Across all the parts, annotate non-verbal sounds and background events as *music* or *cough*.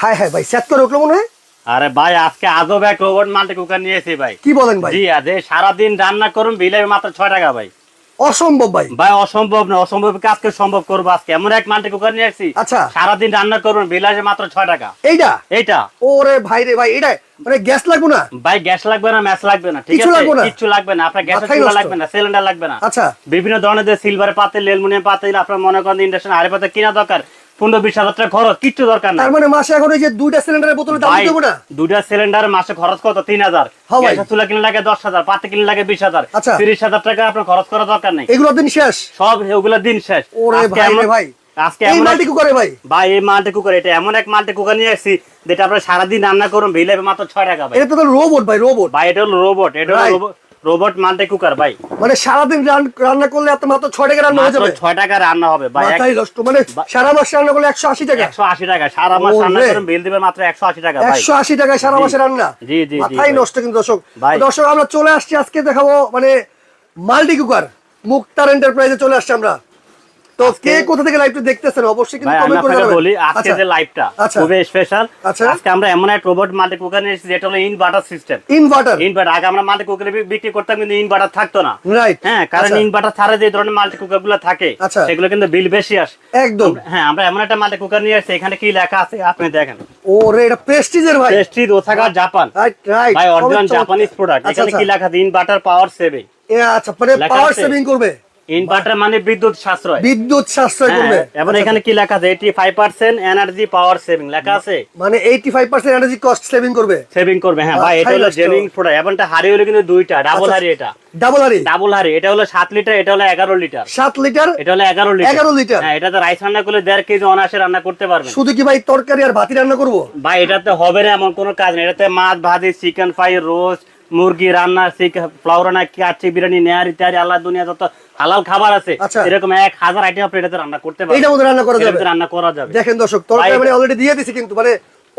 হায় হায় ভাই সেট করে উঠল মনে হয়? আরে ভাই আজকে আজব এক রোবট মাল্টি কুকার নিয়েছি ভাই। কি বলেন ভাই? জি আজ সারাদিন রান্না করুন বিলে মাত্র ছয় টাকা ভাই। অসম্ভব ভাই। ভাই অসম্ভব না অসম্ভব আজকে সম্ভব করব আজকে। এমন এক মাল্টি কুকার নিয়ে আসছি আচ্ছা। সারাদিন রান্না করুন বিলাসে মাত্র ছয় টাকা। এইটা? এইটা। ওরে ভাই রে ভাই এটা মানে গ্যাস লাগবে না? ভাই গ্যাস লাগবে না ম্যাচ লাগবে না ঠিক কিছু আছে? লাগবে না? কিচ্ছু লাগবে না আপনার গ্যাসের চুলা লাগবে না সিলিন্ডার লাগবে না। আচ্ছা। বিভিন্ন ধরনের যে সিলভার পাতিল অ্যালুমিনিয়াম পাতিল আপনার মনে করেন ইন্ডাকশন আরে পাতে কিনা দরকার পনেরো বিশ হাজার টাকা খরচ কিচ্ছু দরকার তার মানে মাসে এখন এই যে দুইটা সিলিন্ডারের বোতলে দাম দেবো না দুইটা সিলিন্ডার মাসে খরচ কত? তিন হাজার। হ্যাঁ গ্যাসের চুলা কিনে লাগে দশ হাজার পাতে কিনে লাগে বিশ হাজার। আচ্ছা। তিরিশ হাজার টাকা আপনার খরচ করার দরকার নেই। এগুলো দিন শেষ? সব ওগুলো দিন শেষ। ওরে ভাই ভাই। আজকে এই এমন মাল্টি কুকারে ভাই। ভাই এই মাল্টি কুকার এটা এমন এক মাল্টি কুকার নিয়ে আসছি যেটা আপনার সারাদিন রান্না করুন বিলে মাত্র ছয় টাকা ভাই। এটা তো রোবট ভাই রোবট ভাই এটা হলো রোবট এটা হলো রোবট মাল্টি কুকার ভাই? মানে সারাদিন রান- রান্না করলে এত মাত্র ছয় টাকা রান্না হয়ে যাবে? ছয় টাকা রান্না হবে ভাই। মাথায় নষ্ট মানে সারা মাস রান্না করলে একশো আশি টাকা। একশো আশি টাকা সারা মাস রান্না করেন বিল দিবেন মাত্র একশো আশি টাকা ভাই। একশো আশি টাকায় সারা। মাসে রান্না? জি, জি, মাথায় ভাই। নষ্ট কিন্তু দর্শক। দর্শক আমরা চলে আসছি আজকে দেখাবো মানে মাল্টি কুকার মুক্তার এন্টারপ্রাইজে চলে আসছি আমরা। তো কে কোথা থেকে লাইভটা দেখতেছেন? অবশ্যই কিন্তু কমেন্ট করে জানাবেন। বলি আজকে আচ্ছা। যে লাইভটা আচ্ছা। খুবই স্পেশাল আচ্ছা। আজকে আমরা এমন এক রোবট মাল্টি কুকার নিয়ে এসেছি যেটা হলো ইনভার্টার সিস্টেম ইনভার্টার ইনভার্টার আগে আমরা মাল্টি কুকার বিক্রি করতাম কিন্তু ইনভার্টার থাকতো না। রাইট হ্যাঁ কারণ ইনভার্টার ছাড়া যে ধরনের মাল্টি কুকারগুলো থাকে। সেগুলো কিন্তু বিল বেশি আসে। একদম। হ্যাঁ আমরা এমন একটা মাল্টি কুকার নিয়ে আসছি এখানে কি লেখা আছে আপনি দেখেন। ওরে এটা প্রেস্টিজের ভাই। Prestige Osaka Japan right right ভাই অরিজিনাল জাপানিজ প্রোডাক্ট এখানে কি লেখা আছে ইনভার্টার পাওয়ার সেভিং আচ্ছা মানে পাওয়ার সেভিং করবে। ইনভার্টার মানে বিদ্যুৎ সাশ্রয়। বিদ্যুৎ সাশ্রয় করবে। হ্যাঁ, এবং এখানে কি লেখা আছে? Eighty five percent energy power saving লেখা আছে? মানে 85% এনার্জি কস্ট সেভিং করবে। সেভিং করবে হ্যাঁ ভাই এটা হলো জেনুইন প্রোডাক্ট এবং এটা হাড়ি হলো কিন্তু দুইটা ডাবল আচ্ছা। হাড়ি এটা। ডাবল ডাবল হাড়ি এটা হলো লিটার এটা হলো এগারো লিটার 7 লিটার এটা হলো এগারো লিটার 11 লিটার। হ্যাঁ এটাতে রাইস রান্না করলে দেড় কেজি অনায়াসে রান্না করতে পারবেন। শুধু কি ভাই তরকারি আর ভাতি রান্না করব? ভাই এটাতে হবে না এমন কোনো কাজ নেই। এটাতে মাছ ভাজি চিকেন ফ্রাই রোস্ট মুরগি রান্না ফ্লাওয়ার রান্না কাচ্চি বিরিয়ানি নেয়ারি তিয়ারি আল্লাহ দুনিয়া যত হালাল খাবার আছে। আচ্ছা। এরকম এক হাজার আইটেম আপনি এটাতে রান্না করতে পারেন এটা মধ্যে রান্না করা যাবে। রান্না করা যাবে। দেখেন দর্শক তরকারি আমি মানে অলরেডি দিয়ে দিছি কিন্তু মানে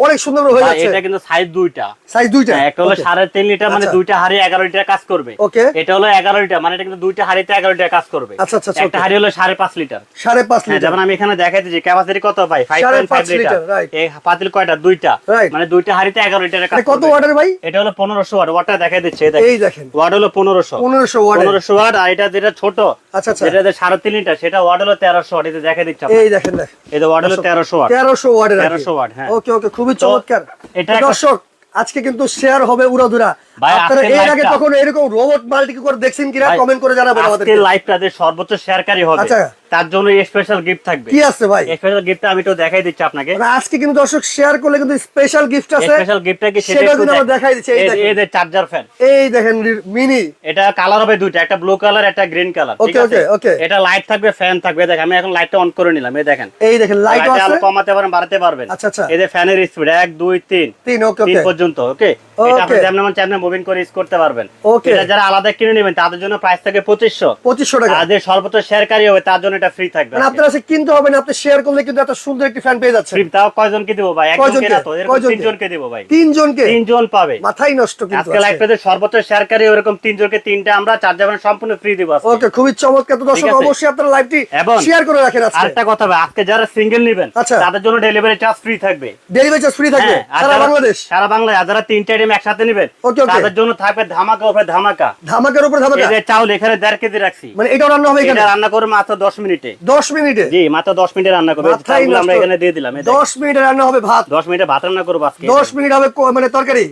অনেক সুন্দর হয়ে যাচ্ছে। এটা কিন্তু সাইজ দুইটা। সাইজ দুইটা? হ্যাঁ, একটা হলো Okay. সাড়ে তিন লিটার মানে আচ্ছা। দুইটা হাড়ি এগারো লিটার কাজ করবে। Okay. এটা হলো এগারো লিটার মানে এটা কিন্তু দুইটা হাড়িতে এগারো লিটার কাজ করবে। আচ্ছা, আচ্ছা, আচ্ছা, একটা হাড়ি হলো সাড়ে পাঁচ লিটার। সাড়ে পাঁচ হ্যাঁ, লিটার। যেমন আমি এখানে দেখাই দিচ্ছি ক্যাপাসিটি কত ভাই? ফাইভ সাড়ে পয়েন্ট ফাইভ পাঁচ লিটার লিটার, এই পাতিল কয়টা? দুইটা. মানে দুইটা হাড়িতে এগারো লিটারের কাজ কত। ওয়াটের ভাই? এটা হলো পনেরোশো ওয়াট ওয়াটটা দেখাই দিচ্ছে এই দেখেন। ওয়াট হলো পনেরোশো। পনেরোশো ওয়াট পনেরোশো ওয়াট আর এটা যেটা ছোট আচ্ছা আচ্ছা। যেটা যে সাড়ে তিন লিটার সেটা ওয়াট হলো তেরোশো ওয়াট এটা দেখাই দিচ্ছে এই দেখেন দেখেন। এটা ওয়াট হলো তেরোশো ওয়াট তেরোশো ওয়াটের 1300 watt, হ্যাঁ। ওকে ওকে খুবই চমৎকার। এটা দর্শক আজকে কিন্তু শেয়ার হবে উড়াধুরা আপনারা এর আগে কখনো এরকম রোবট মাল্টি করে দেখছেন কিনা? কমেন্ট করে জানাবেন আমাদের আজকের লাইভটা যে সর্বোচ্চ শেয়ারকারী হবে আচ্ছা। তার জন্য স্পেশাল গিফট থাকবে। কি আছে ভাই? স্পেশাল গিফটটা আমি তো দেখাই দিচ্ছি আপনাকে। মানে আজকে কিন্তু দর্শক শেয়ার করলে কিন্তু স্পেশাল গিফট আছে। স্পেশাল গিফটটা কি সেটা সেটা কিন্তু আমরা দেখাই দিচ্ছি, এই এই- দেখেন। এই যে চার্জার ফ্যান এই দেখেন মিনি এটা কালার হবে দুইটা একটা ব্লু কালার একটা গ্রিন কালার ঠিক আছে? okay, okay. এটা লাইট থাকবে ফ্যান থাকবে। দেখেন আমি এখন লাইটটা অন করে নিলাম এই দেখেন। এই দেখেন লাইট আছে। কমাতে পারেন বাড়াতে পারবেন। আচ্ছা, আচ্ছা। এই যে ফ্যানের স্পিড এক দুই তিন। তিন ওকে ওকে পর্যন্ত ওকে এটা আপনি যেমন চাইবেন করে ইউজ করতে পারবেন. এটা যারা আলাদা কিনে নেবেন তাদের জন্য প্রাইস থাকে পঁচিশশো। পঁচিশশো টাকা। আর যে সর্বোচ্চ শেয়ারকারী হবে তার জন্য এটা ফ্রি থাকবে মানে আপনার কিনতে হবে না আপনি শেয়ার করলে কিন্তু এত সুন্দর একটি ফ্যান পেয়ে ফ্রি তাও কয়জনকে দিব ভাই? একজনকে না তো এরকম তিনজনকে দিব ভাই। তিনজনকে? তিনজন পাবে। মাথাই নষ্ট কিন্তু আজকে সর্বোচ্চ শেয়ারকারী ওরকম তিনজনকে তিনটা আমরা চার যাবেন সম্পূর্ণ ফ্রি দিব ওকে খুবই চমৎকার। তো দর্শক অবশ্যই আপনারা লাইভটি শেয়ার করে রাখেন আজকে। আরেকটা কথা ভাই আজকে যারা সিঙ্গেল নেবেন আচ্ছা। তাদের জন্য ডেলিভারি চার্জ ফ্রি থাকবে। ডেলিভারি চার্জ ফ্রি থাকবে। হ্যাঁ, সারা বাংলাদেশ। সারা বাংলায় যারা তিনটা আইটেম একসাথে নেবেন Okay, okay. জন্য থাকবে ধামাকা উপরে ধামাকা। ধামাকার উপর ধামাকা? এই চাউল এখানে দেড় কেজি রাখছি। মানে এটাও রান্না হবে এখানে? রান্না করে মাত্র দশ মিনিটে। দশ মিনিটে? জি মাত্র দশ মিনিটে রান্না করবে। এই যে মাথায় চাউলগুলো আমরা এখানে দিয়ে দিলাম। এই দেখেন। দশ মিনিটে রান্না হবে ভাত। দশ মিনিটে ভাত রান্না করব আজকে। দশ মিনিট হবে মানে তরকারি?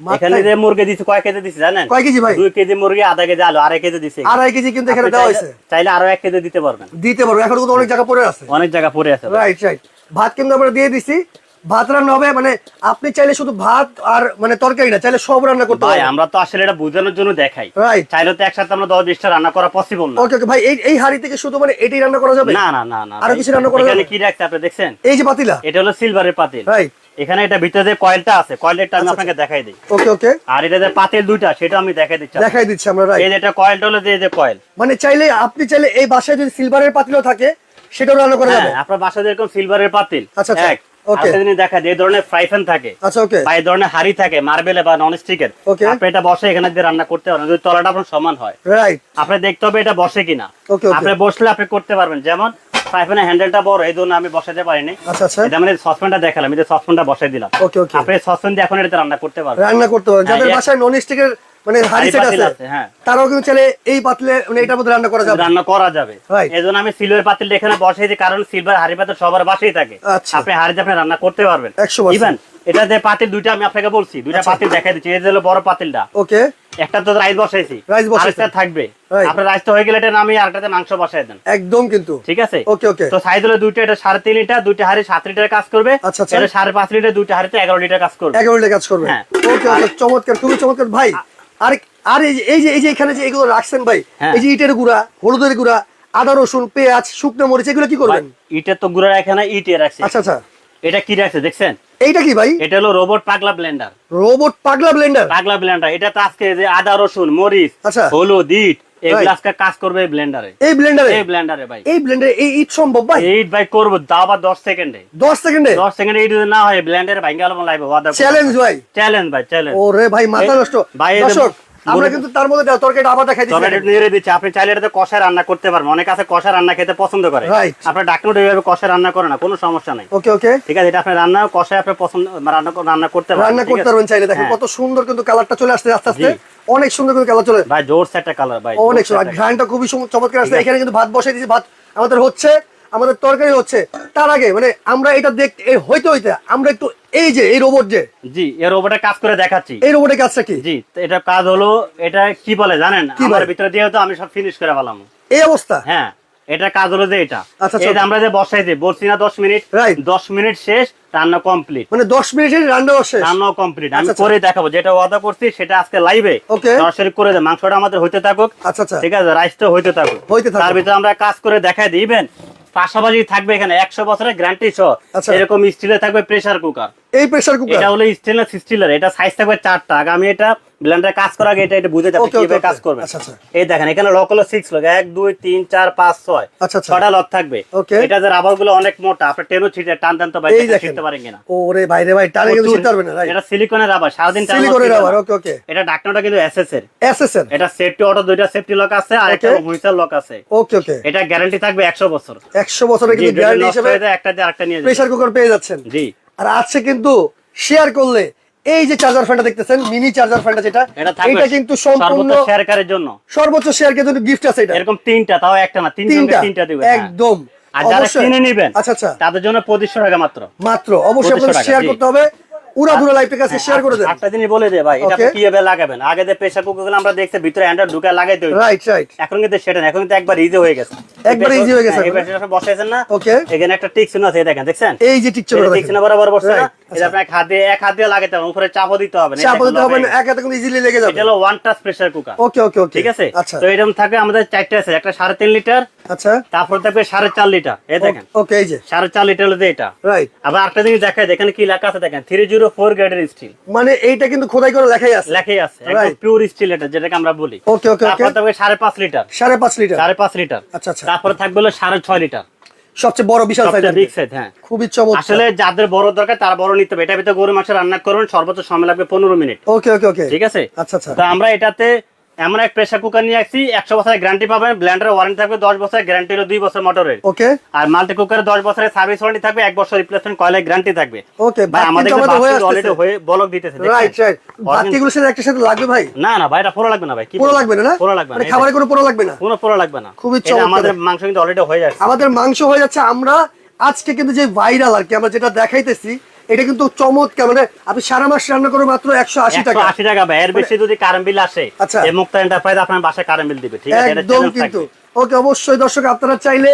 এখানে যে মুরগি দিচ্ছে কয় কেজি দিচ্ছে জানেন? কয় কেজি ভাই? দুই কেজি মুরগি আধা কেজি আলু আড়াই কেজি দিচ্ছে আড়াই কেজি কিন্তু এখানে দেওয়া হয়েছে। চাইলে আরও এক কেজি দিতে পারবেন। দিতে পারব। এখন অনেক জায়গা পড়ে আছে। অনেক জায়গা পড়ে আছে। রাইট রাইট ভাত কিন্তু আমরা দিয়ে দিছি। ভাত রান্না হবে মানে আপনি চাইলে শুধু ভাত আর মানে তরকারি না চাইলে সব রান্না করতে ভাই আমরা তো আসলে এটা বোঝানোর জন্য দেখাই। রাইট চাইলে তো একসাথে আমরা দশ বিশটা রান্না করা পসিবল না। ওকে ওকে ভাই এই এই হাড়ি থেকে শুধু মানে এটাই রান্না করা যাবে? না না না না আরও। কিছু রান্না করা যাবে? এখানে কি রাখছে আপনি দেখছেন? এই যে পাতিলা। এটা হলো সিলভারের পাতিল। রাইট এখানে এটা ভিতরে যে কয়েলটা আছে কয়েলটা আমি আচ্ছা, আপনাকে দেখাই দিই। ওকে ওকে আর এটা যে পাতিল দুইটা সেটা আমি দেখাই দিচ্ছি দেখাই দিচ্ছি আমরা রাইট এই যে এটা কয়েলটা হলো যে এই যে কয়েল মানে চাইলে আপনি চাইলে এই বাসায় যদি সিলভারের পাতিলও থাকে সেটাও রান্না করা যাবে? হ্যাঁ আপনার বাসায় যেরকম সিলভারের পাতিল আচ্ছা, আচ্ছা, এক দেখা যায় এই ধরনের ফ্রাই প্যান থাকে আচ্ছা বা এই ধরনের হাড়ি থাকে মার্বেলে বা নন স্টিকের আপনি এটা বসে এখানে দিয়ে রান্না করতে পারেন যদি তলাটা আপনার সমান হয়। আপনি দেখতে হবে এটা বসে কিনা. আপনি বসলে আপনি করতে পারবেন যেমন হ্যান্ডেলটা বড় এই জন্য আমি বসাতে পারিনি। আচ্ছা আচ্ছা। এটা সসপ্যানটা দেখালাম এই যে সসপ্যানটা বসাই দিলাম। আপনি সসপ্যান দিয়ে এখন এটাতে রান্না করতে পারবেন। রান্না করতে পারবেন। যাদের হ্যাঁ, বাসায় নন স্টিকের মানে হাড়ি সেট আছে। হ্যাঁ। তারাও কিন্তু চাইলে এই পাতলে মানে এটার মধ্যে রান্না করা যাবে। রান্না করা যাবে। Right. এই জন্য আমি সিলভার পাতিল এখানে বসাইছি কারণ সিলভার হাড়ি পাতিল সবার বাসায় থাকে। আচ্ছা। আপনি হাড়িতে আপনি রান্না করতে পারবেন। ইভেন এটা যে পাতিল দুইটা আমি আপনাকে বলছি দুইটা আচ্ছা। পাতিল দেখাই দিচ্ছি এই যে হলো বড় পাতিলটা। ওকে। একটা তো রাইস বসাইছি বসাইছেন। আরেকটা থাকবে. আপনার রাইসটা হয়ে গেলে এটা নামিয়ে আরেকটাতে মাংস বসাই দেন। একদম কিন্তু। ঠিক আছে? ওকে ওকে। তো সাইজ হলো দুইটা এটা সাড়ে তিন লিটার দুইটা হাড়ি সাত লিটার কাজ করবে। আচ্ছা। এটা সাড়ে পাঁচ লিটার দুইটা হাড়িতে এগারো লিটার কাজ করবে। এগারো লিটার কাজ করবে। হ্যাঁ। ওকে ওকে চমৎকার খুবই চমৎকার। ভাই আর আর এই যে- এই যে এখানে যে এগুলো রাখছেন ভাই হ্যাঁ। এই যে ইটের গুঁড়া হলুদের গুঁড়া আদা রসুন পেঁয়াজ শুকনো মরিচ এগুলো কি করবেন? ইটের তো গুঁড়া রাখে না ইটে রাখছে। আচ্ছা আচ্ছা। এটা কি রাখছে দেখছেন? এইটা কি ভাই? এটা হলো রোবট পাগলা ব্লেন্ডার রোবট পাগলা ব্লেন্ডার পাগলা ব্লেন্ডার এটা তো আজকে যে আদা রসুন মরিচ আচ্ছা। হলুদ ইট এগুলো. আজকে কাজ করবে ব্লেন্ডারে এই ব্লেন্ডারে এই ব্লেন্ডারে ভাই। এই ব্লেন্ডারে এই ইট সম্ভব ভাই? এইট ভাই করব দাও বা দশ সেকেন্ডে দশ সেকেন্ডে দশ সেকেন্ডে এই না হয় ব্লেন্ডারে ভাই গেল লাইভ ওয়াদা চ্যালেঞ্জ ভাই। চ্যালেঞ্জ ভাই চ্যালেঞ্জ ওরে ভাই মাথা নষ্ট। ভাই, দর্শক আমরা কিন্তু তার মধ্যে তরকারিটা আবার দেখাই দিচ্ছি নেড়ে দিচ্ছে। আপনি চাইলে এটাতে কষা রান্না করতে পারবেন। অনেক আছে কষা রান্না খেতে পছন্দ করে। এইভাবে কষা রান্না করে না কোনো সমস্যা নাই। ওকে ওকে ঠিক আছে এটা আপনি রান্না কষায় আপনি পছন্দ রান্না রান্না করতে পারবেন রান্না করতে পারবেন চাইলে। দেখেন হ্যাঁ। কত সুন্দর কিন্তু কালারটা চলে আসছে আস্তে আস্তে। অনেক সুন্দর কিন্তু কালার চলে। ভাই জোর সেটা কালার ভাই অনেক সুন্দর। ঘ্রাণটা খুবই চমৎকার আসছে। এখানে কিন্তু ভাত বসাই দিয়েছি। ভাত আমাদের হচ্ছে আমাদের তরকারি হচ্ছে। তার আগে মানে আমরা এটা দেখ এই হইতে হইতে আমরা একটু এই যে এই রোবট যে। জি এই রোবটের কাজ করে দেখাচ্ছি। এই রোবটের কাজটা কি? জি এটা কাজ হলো এটা কি বলে জানেন? আমার ভিতরে দিয়ে তো আমি সব ফিনিশ করে ফেলাম। এই অবস্থা? হ্যাঁ। এটা কাজ হলো যে এটা। আচ্ছা, এই আচ্ছা। আমরা যে বসাইছি বলছি না দশ মিনিট দশ মিনিট শেষ রান্না কমপ্লিট মানে দশ মিনিটে রান্না শেষ। রান্নাও কমপ্লিট আমি আচ্ছা। করে দেখাবো যেটা ওয়াদা করছি সেটা আজকে লাইভে সরাসরি করে দেয় মাংসটা আমাদের হইতে থাকুক। আচ্ছা আচ্ছা। ঠিক আছে রাইসটা হইতে থাকুক। তার ভিতরে আমরা কাজ করে দেখাই দিবেন পাশাপাশি থাকবে এখানে একশো বছরের গ্যারান্টি সহ। এরকম স্টিলে থাকবে প্রেসার কুকার এই প্রেসার কুকার এটা হলো স্টেনলেস স্টিলের এটা সাইজ থাকবে চারটা। আগে আমি এটা ব্লেন্ডারে কাজ করার আগে এটা এটা বুঝে যাবে কীভাবে কাজ করবে। আচ্ছা, আচ্ছা। এই দেখেন এখানে লক হলো লক এক দুই তিন চার পাঁচ ছয়। আচ্ছা, আচ্ছা। ছটা লক থাকবে। এটা যে রাবারগুলো অনেক মোটা আপনি ছিটে টান টান তো শিখতে পারেন কিনা। ওরে ভাই টানে। শিখতে পারবে না এটা সিলিকনের রাবার সারাদিন সিলিকনের রাবার ওকে ওকে এটা কিন্তু এসএস এর। এসএসএন এটা সেফটি অটো দুইটা সেফটি লক আছে আর একটা হুইসেল লক আছে। ওকে ওকে এটা গ্যারান্টি থাকবে একশো বছর। 100 বছরের কিন্তু গ্যারান্টি হিসেবে একটা দিয়ে আরেকটা নিয়ে প্রেসার কুকার পেয়ে যাচ্ছেন। জি। আর আছে কিন্তু শেয়ার করলে এই যে চার্জার ফ্যানটা দেখতেছেন মিনি চার্জার ফ্যানটা যেটা এটা কিন্তু সম্পূর্ণ শেয়ারকারের জন্য। সর্বোচ্চ শেয়ার কিন্তু গিফট আছে এটা। এরকম তিনটা তাও একটা না তিন তিনটা। তিনটা দিবে হ্যাঁ। একদম। আর যারা। কিনে নেবেন আচ্ছা আচ্ছা। তাদের জন্য 2500 টাকা মাত্র। মাত্র। অবশ্যই আপনাদের শেয়ার করতে হবে। উড়া ধুরা লাইভের কাছে শেয়ার করে দেন একটা জিনিস বলে দে ভাই এটা কীভাবে লাগাবেন? আগে যে প্রেসার কুকার আমরা দেখছি ভিতরে অ্যান্ড্রয়েড ঢুকে লাগাইতে হইতো। রাইট রাইট এখন কিন্তু সেটা না এখন কিন্তু একবার ইজি হয়ে গেছে। একবার easy হয়ে গেছে এই বসাইছেন না? Okay. এখানে একটা টিক চিহ্ন আছে দেখেন দেখছেন? এই যে টিকচর টিক চিহ্ন বরাবর বসছে না? এটা আচ্ছা। এক হাত দিয়ে এক হাত দিয়ে লাগাতে হবে উপরে চাপও দিতে হবে না, এই দিতে হবে না এক হাতে কিন্তু ইজিলি লেগে যাবে। এটা হলো one touch pressure cooker okay okay okay ঠিক আছে? আচ্ছা। তো এরকম থাকবে আমাদের চারটে আছে একটা সাড়ে তিন লিটার আচ্ছা। তারপর থাকবে সাড়ে চার লিটার এই দেখেন। ওকে এই যে। লিটার হলো এটা। রাইট আবার একটা জিনিস দেখায় কি লেখা আছে দেখেন? থ্রি জিরো ফোর গ্রেডের স্টিল মানে এইটা কিন্তু খোদাই করে লেখাই আছে। লেখাই আছে একদম পিওর স্টিল এটা যেটাকে আমরা বলি। ওকে ওকে ওকে তারপর থাকবে সাড়ে পাঁচ লিটার। সাড়ে পাঁচ লিটার? সাড়ে পাঁচ লিটার। আচ্ছা আচ্ছা। তারপরে থাকবে হলো সাড়ে ছয় লিটার। সবচেয়ে বড় বিশাল সাইজ বিগ সাইজ হ্যাঁ। খুবই চমৎকার। আসলে যাদের বড় দরকার তারা বড় নিতে হবে। এটা ভিতরে গরু মাংস রান্না করবেন সর্বোচ্চ সময় লাগবে পনেরো মিনিট। ওকে ওকে ওকে ঠিক আছে? আচ্ছা আচ্ছা। তো আমরা এটাতে এমন এক প্রেসার কুকার নিয়ে আসছি একশো বছরের গ্যারান্টি পাবেন ব্ল্যান্ডারের ওয়ারেন্টি থাকবে দশ বছরের গ্যারান্টি হলো দুই বছর মোটরের ওকে আর মাল্টি কুকারে দশ বছরের সার্ভিস ওয়ারেন্টি থাকবে এক বছর রিপ্লেসমেন্ট কয়েলের গ্যারান্টি থাকবে। ওকে ভাই আমাদের হয়ে অলরেডি হয়ে বলক দিতেছে? রাইট রাইট সাথে একটা সাথে লাগবে ভাই? না না ভাই এটা পুরো লাগবে না ভাই কি পুরো লাগবে না পুরো লাগবে না মানে খাবারে কোনো পুরো লাগবে না। কোনো পুরো লাগবে না। খুবই চমৎকার। আমাদের মাংস কিন্তু অলরেডি হয়ে যাচ্ছে। আমাদের মাংস হয়ে যাচ্ছে আমরা আজকে কিন্তু যে ভাইরাল আর কি আমরা যেটা দেখাইতেছি এটা কিন্তু চমৎকার মানে আপনি সারা মাস রান্না করে মাত্র একশো আশি টাকা। আশি টাকা ভাই। এর বেশি যদি কারেন্ট বিল আসে আচ্ছা। মুক্তা এন্টারপ্রাইজ আপনার বাসায় কারেন্ট বিল দিবে ঠিক আছে? একদম কিন্তু। ওকে অবশ্যই দর্শক আপনারা চাইলে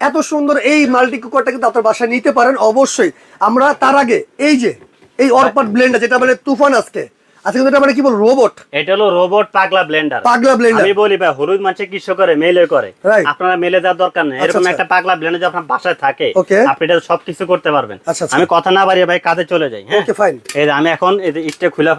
এত সুন্দর এই মাল্টি কুকারটা কিন্তু আপনার বাসায় নিতে পারেন। অবশ্যই আমরা তার আগে এই যে এই অরপাট ব্লেন্ডার যেটা বলে তুফান আজকে আজকে এটা মানে কি বল রোবট এটা হলো রোবট পাগলা ব্লেন্ডার পাগলা ব্লেন্ডার আমি বলি ভাই হলুদ মাছে কিসে করে? মেলে করে। আপনারা মেলে যাওয়ার দরকার নেই। আচ্ছা, এরকম আচ্ছা। একটা পাগলা ব্লেন্ডার আপনার বাসায় থাকে আপনি এটা সবকিছু করতে পারবেন। আচ্ছা। আমি কথা না বাড়িয়ে ভাই কাজে চলে যাই হ্যাঁ? ওকে ফাইন এই আমি এখন এই যে ইটটা খুলে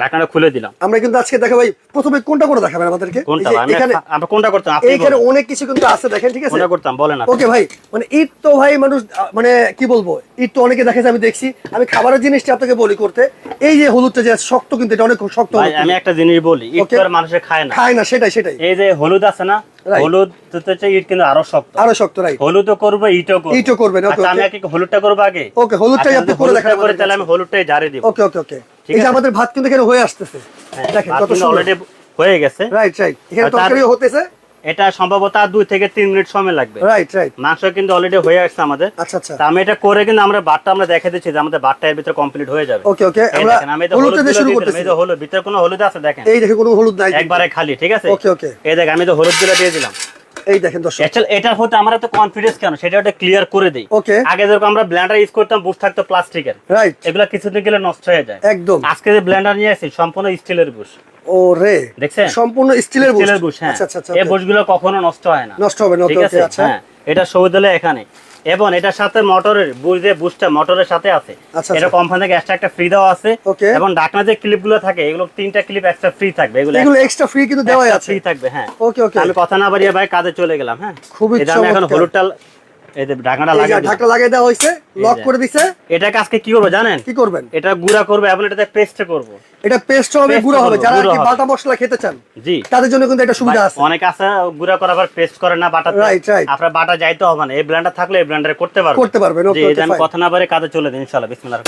ঢাকনাটা খুলে দিলাম। আমরা কিন্তু আজকে দেখা ভাই প্রথমে কোনটা করে দেখাবেন আমাদেরকে? কোনটা এখানে আমরা কোনটা করতাম? আপনি বলুন। অনেক কিছু কিন্তু আছে দেখেন ঠিক আছে? কোনটা করতাম? বলেন ওকে ভাই মানে ঈদ তো ভাই মানুষ মানে কি বলব ঈদ তো অনেকে দেখেছে আমি দেখছি। আমি খাবারের জিনিসটা আপনাকে বলি করতে এই যে হলুদটা যে শক্ত কিন্তু কিন্তু এটা অনেক শক্ত। আমি একটা জিনিস বলি ইট করে মানুষে খায় না। খায় না সেটাই সেটাই। এই যে হলুদ আছে না হলুদ ইট কিন্তু আরও শক্ত। আরও শক্ত রাইট হলুদও করবে ইটও করবে। ইটও করবে okay, আচ্ছা, আমি okay. হলুদটা করব আগে? ওকে হলুদটাই আচ্ছা, আপনি করে দেখান করে তাহলে আমি হলুদটাই জারি দিব। ওকে ওকে ওকে। এই যে আমাদের ভাত কিন্তু এখানে হয়ে আসতেছে। দেখেন কত অলরেডি হয়ে গেছে। রাইট রাইট এখানে তরকারিও হতেছে। এটা সম্ভবত আর দুই থেকে তিন মিনিট সময় লাগবে। রাইট রাইট মাংস কিন্তু অলরেডি হয়ে আসছে আমাদের। আচ্ছা আচ্ছা। আমি এটা করে কিন্তু আমরা বাটটা আমরা দেখে দিচ্ছি যে আমাদের বাটটা এর ভিতরে কমপ্লিট হয়ে যাবে। ওকে ওকে আমরা আমি তো হলুদ হলুদ দিয়ে শুরু শুরু করতেছি। করতেছি হলুদ ভিতরে কোনো হলুদ আছে দেখেন? এই দেখেন কোনো হলুদ নাই। একবারে খালি ঠিক আছে? ওকে ওকে এই দেখ আমি তো হলুদগুলো দিয়ে দিলাম। এই দেখেন দর্শক। হতে আমার এত কনফিডেন্স কেন? সেটা ক্লিয়ার করে দেই। ওকে আগে যেরকম আমরা ব্লেন্ডার ইউজ করতাম বুশ থাকতো প্লাস্টিকের রাইট এগুলা কিছুদিন গেলে নষ্ট হয়ে যায়। একদম। আজকে যে ব্লেন্ডার নিয়ে আসি সম্পূর্ণ স্টিলের বুশ ও রে দেখছেন? সম্পূর্ণ স্টিলের বুশ। হ্যাঁ। আচ্ছা আচ্ছা আচ্ছা এই বুশগুলো কখনো নষ্ট হয় না। নষ্ট হবে না ঠিক আছে? আচ্ছা। হ্যাঁ এটা হলো এখানে। এবং এটার সাথে মোটরের যে বুশটা মোটরের সাথে আছে আচ্ছা, এটা আচ্ছা। কোম্পানি থেকে এক্সট্রা একটা ফ্রি দেওয়া আছে. এবং ডাকনা যে ক্লিপগুলো থাকে এগুলো তিনটা ক্লিপ এক্সট্রা ফ্রি থাকবে। এগুলো এগুলো এক্সট্রা ফ্রি কিন্তু দেওয়াই আছে। ফ্রি থাকবে হ্যাঁ। ওকে ওকে। আমি কথা না বাড়িয়ে ভাই কাজে চলে গেলাম হ্যাঁ। খুবই আমি এখন হলুদটা এই যে ঢাকনাটা লাগিয়ে ঢাকনা লাগিয়ে দেওয়া হয়েছে লক করে দিছে। এটাকে আজকে কি করব জানেন? কি করবেন? এটা গুঁড়া করব এবং এটাতে পেস্ট করব। এটা পেস্ট হবে গুঁড়া হবে। করব, যারা কি বাটা মশলা খেতে চান জি। তাদের জন্য কিন্তু এটা সুবিধা আছে। অনেক আছে গুঁড়া করার পর পেস্ট করে না বাটা Right, right. আপনার বাটা যাইতে হবে না। এই ব্লেন্ডার থাকলে এই ব্লেন্ডারে করতে পারবেন। পারবেন, কথা না পারে কাজে চলে দিন ইনশাআল্লাহ বিসমিল্লাহ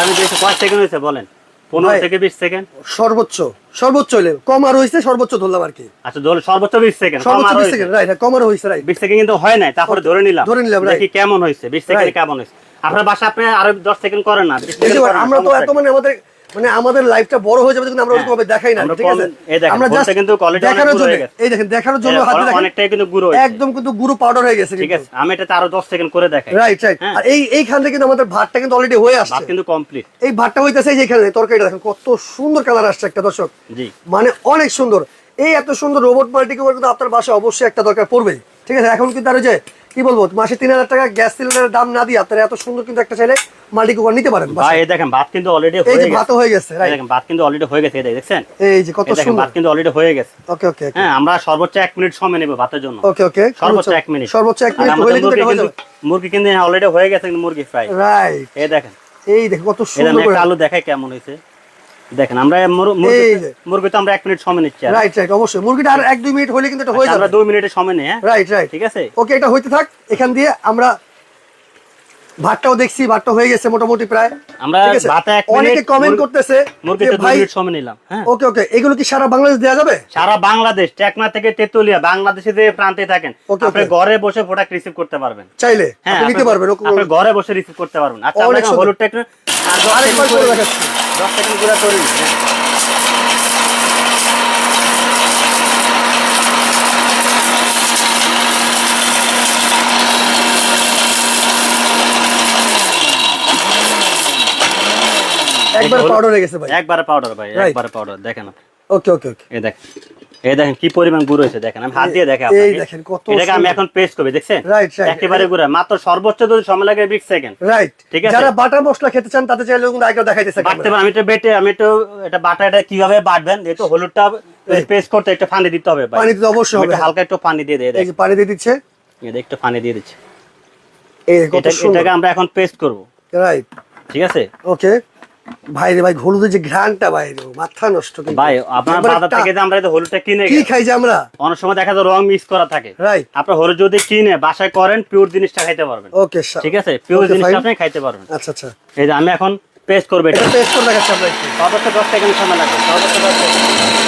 আমি দেখছি কয় সেকেন্ড হয়েছে বলেন? পনেরো থেকে বিশ সেকেন্ড সর্বোচ্চ সর্বোচ্চ হইলে কম আর হয়েছে সর্বোচ্চ ধরলাম আর কি। আচ্ছা সর্বোচ্চ বিশ সেকেন্ড সর্বোচ্চ বিশ সেকেন্ড রাইট কম আর হয়েছে রাইট বিশ সেকেন্ড কিন্তু হয় নাই তারপরে ধরে নিলাম। ধরে নিলাম, দেখি কেমন হয়েছে বিশ সেকেন্ড কেমন হয়েছে আপনার বাসা আপনি আরও দশ সেকেন্ড করেন না 20 এই second যে করেন না, আমরা তো এত মানে আমাদের মানে আমাদের লাইফটা বড় হয়ে যাবে কিন্তু আমরা ওরকম ভাবে দেখাই না ঠিক আছে? আমরা জাস্ট কিন্তু অনেক দেখানোর জন্য এই দেখেন দেখানোর জন্য হ্যাঁ, হাতে দেখেন। অনেকটাই কিন্তু গুঁড়ো একদম কিন্তু গুঁড়ো পাউডার হয়ে গেছে ঠিক আছে আমি এটাতে আরও দশ সেকেন্ড করে দেখাই। রাইট রাইট হ্যাঁ। আর এই এইখান থেকে কিন্তু আমাদের ভাতটা কিন্তু অলরেডি হয়ে ভাত আসছে কিন্তু কমপ্লিট এই ভাতটা হইতেছে এই যে এখানে তরকারিটা দেখেন কত সুন্দর কালার আসছে একটা দর্শক। জি। মানে অনেক সুন্দর। এই এত সুন্দর রোবট মাল্টিকুকার কিন্তু আপনার বাসায় অবশ্যই একটা দরকার পড়বে ঠিক আছে এখন কিন্তু আর যে কি বলব মাসে তিন হাজার টাকা গ্যাস সিলিন্ডারের দাম না দিয়ে আপনারা এত সুন্দর কিন্তু একটা চাইলে মাল্টিকুকার নিতে পারেন ভাই এই দেখেন ভাত কিন্তু অলরেডি হয়ে গেছে। ভাতও হয়ে গেছে রাইট দেখেন ভাত কিন্তু অলরেডি হয়ে গেছে এই দেখছেন? এই যে কত সুন্দর ভাত কিন্তু অলরেডি হয়ে গেছে। ওকে ওকে হ্যাঁ আমরা সর্বোচ্চ এক মিনিট সময় নেব ভাতের জন্য। ওকে ওকে সর্বোচ্চ এক মিনিট। সর্বোচ্চ এক মিনিট আমাদের হইলে কিন্তু হয়ে যাবে। মুরগি কিন্তু অলরেডি হয়ে গেছে মুরগি ফ্রাই রাইট এই দেখেন। এই দেখো কত সুন্দর আলু দেখাই কেমন হয়েছে। দেখেন আমরা মুর- মুরগি তো আমরা এক মিনিট সময় নিচ্ছি রাইট রাইট অবশ্যই। মুরগিটা আর এক দুই মিনিট হলে কিন্তু এটা হয়ে আচ্ছা, যাবে। আমরা দুই মিনিটের সময় নেই হ্যাঁ? রাইট রাইট ঠিক আছে? ওকে এটা হইতে থাক এখান দিয়ে আমরা ভাতটাও দেখছি ভাতটা হয়ে গেছে মোটামুটি প্রায়। আমরা ভাতে এক অনেকে কমেন্ট করতেছে মুরগিতে মিনিট সময় নিলাম হ্যাঁ? ওকে ওকে এগুলো কি সারা বাংলাদেশ দেওয়া যাবে? সারা বাংলাদেশ টেকনা থেকে তেতুলিয়া বাংলাদেশে যে প্রান্তে থাকেন আপনি ঘরে বসে প্রোডাক্ট রিসিভ করতে পারবেন। চাইলে হ্যাঁ আপনি নিতে পারবেন আপনি ঘরে বসে রিসিভ করতে পারবেন। আচ্ছা অনেক আমরা। হলুদটা একটু আর আরেকবার করে দেখাচ্ছি। দশ সেকেন্ড করে করে হ্যাঁ। একবার পাউডার হয়ে গেছে ভাই। একবারে পাউডার ভাই. একবারে পাউডার দেখেন ওকে ওকে ওকে এই দেখেন এই দেখেন কি পরিমাণ গুঁড়ো হয়েছে দেখেন আমি হাত দিয়ে দেখে এই দেখেন কত এটাকে আমি এখন পেস্ট করবি দেখছেন? Right, right. একেবারে গুঁড়া মাত্র সর্বোচ্চ যদি সময় লাগে বিশ সেকেন্ড রাইট ঠিক আছে। যারা বাটার মশলা খেতে চান তাদের চাইলে কিন্তু আগে দেখাইতেছে বাটতে আমি তো বেটে আমি তো এটা বাটা এটা কীভাবে বাটবেন যেহেতু হলুদটা পেস্ট করতে একটু পানি দিতে হবে ভাই। পানি দিতে অবশ্যই হবে। হালকা একটু পানি দিয়ে দিয়ে এই পানি দিয়ে দিচ্ছে। একটু পানি দিয়ে দিচ্ছি। এই এটাকে আমরা এখন পেস্ট করব। রাইট ঠিক আছে? ওকে ভাই হলুদের যে ঘ্রাণটা বাইরে মাথা নষ্ট ভাই আপনার বাজার থেকে যে আমরা হলুদটা কিনে কি খাই যে আমরা? অনেক সময় দেখা যায় রং মিক্স করা থাকে। রাইট আপনার হলুদ যদি কিনে বাসায় করেন পিওর জিনিসটা খাইতে পারবেন। ওকে ঠিক আছে? পিওর জিনিসটা আপনি খাইতে পারবেন। আচ্ছা আচ্ছা। এই যে আমি এখন পেস্ট করব এটা। পেস্ট করে দেখাচ্ছি সর্বোচ্চ সেকেন্ড সময় লাগবে। সর্বোচ্চ সেকেন্ড